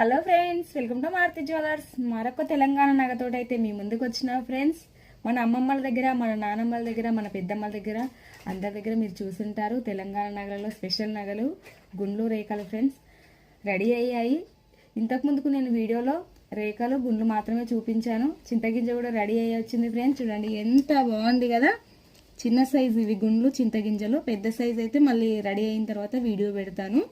Hello friends welcome to Maruthi jewellers మరొక తెలంగాణ నగతోటి అయితే మీ ముందుకు వచ్చిన ఫ్రెండ్స్ మన అమ్మమ్మల దగ్గర మన నానమ్మల దగ్గర మన పెద్దమ్మల దగ్గర అందరి దగ్గర మీరు చూసుంటారు. తెలంగాణ నగలలో స్పెషల్ నగలు గుండ్లు రేఖలు ఫ్రెండ్స్ రెడీ అయ్యాయి. ఇంతకుముందుకు నేను వీడియోలో రేఖలు గుండ్లు మాత్రమే చూపించాను. చింతగింజ కూడా రెడీ అయ్యి వచ్చింది ఫ్రెండ్స్ చూడండి ఎంత బాగుంది కదా. చిన్న సైజు ఇవి గుండ్లు చింతగింజలు. పెద్ద సైజు అయితే మళ్ళీ రెడీ అయిన తర్వాత వీడియో పెడతాను.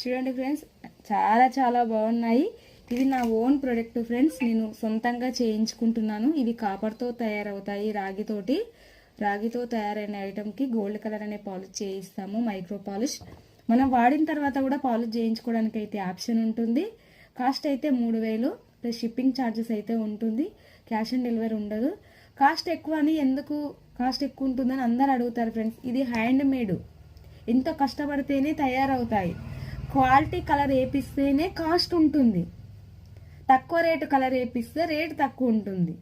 చూడండి ఫ్రెండ్స్ చాలా చాలా బాగున్నాయి. ఇది నా ఓన్ ప్రొడక్ట్ ఫ్రెండ్స్ నేను సొంతంగా చేయించుకుంటున్నాను. ఇవి కాపర్తో తయారవుతాయి రాగితోటి. రాగితో తయారైన ఐటమ్కి గోల్డ్ కలర్ అనే పాలిష్ చేయిస్తాము మైక్రో పాలిష్. మనం వాడిన తర్వాత కూడా పాలిష్ చేయించుకోవడానికి అయితే ఆప్షన్ ఉంటుంది. కాస్ట్ అయితే మూడు వేలు ప్లస్ షిప్పింగ్ ఛార్జెస్ అయితే ఉంటుంది. క్యాష్ ఆన్ డెలివరీ ఉండదు. కాస్ట్ ఎక్కువ అని ఎందుకు కాస్ట్ ఎక్కువ ఉంటుందని అందరు అడుగుతారు ఫ్రెండ్స్. ఇది హ్యాండ్ మేడ్. ఎంతో కష్టపడితేనే తయారవుతాయి. క్వాలిటీ కలర్ వేపిస్తేనే కాస్ట్ ఉంటుంది. తక్కువ రేటు కలర్ వేపిస్తే రేటు తక్కువ ఉంటుంది.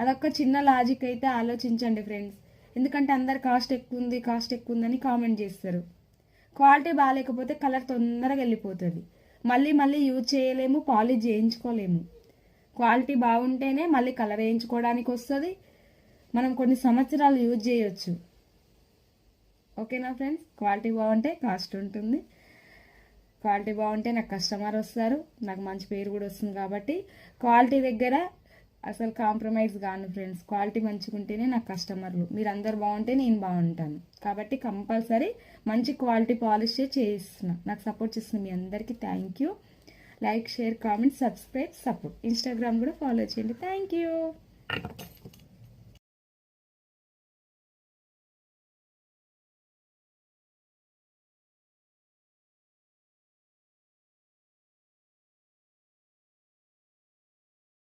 అదొక చిన్న లాజిక్ అయితే ఆలోచించండి ఫ్రెండ్స్. ఎందుకంటే అందరు కాస్ట్ ఎక్కువ ఉంది కాస్ట్ ఎక్కువ ఉందని కామెంట్ చేస్తారు. క్వాలిటీ బాగాలేకపోతే కలర్ తొందరగా వెళ్ళిపోతుంది. మళ్ళీ మళ్ళీ యూజ్ చేయలేము పాలిష్ చేయించుకోలేము. క్వాలిటీ బాగుంటేనే మళ్ళీ కలర్ వేయించుకోవడానికి వస్తుంది. మనం కొన్ని సంవత్సరాలు యూజ్ చేయొచ్చు. ఓకేనా ఫ్రెండ్స్? క్వాలిటీ బాగుంటే కాస్ట్ ఉంటుంది. క్వాలిటీ బాగుంటే నాకు కస్టమర్ వస్తారు నాకు మంచి పేరు కూడా వస్తుంది కాబట్టి క్వాలిటీ దగ్గర అసలు కాంప్రమైజ్ కాను ఫ్రెండ్స్. క్వాలిటీ మంచిగా ఉంటేనే నాకు కస్టమర్లు. మీరు అందరు బాగుంటే నేను బాగుంటాను. కాబట్టి కంపల్సరీ మంచి క్వాలిటీ పాలిషే చేయిస్తున్నా నాకు సపోర్ట్ చేస్తున్న మీ అందరికీ thank you. Like share comment subscribe support. Instagram కూడా ఫాలో చేయండి. Thank you.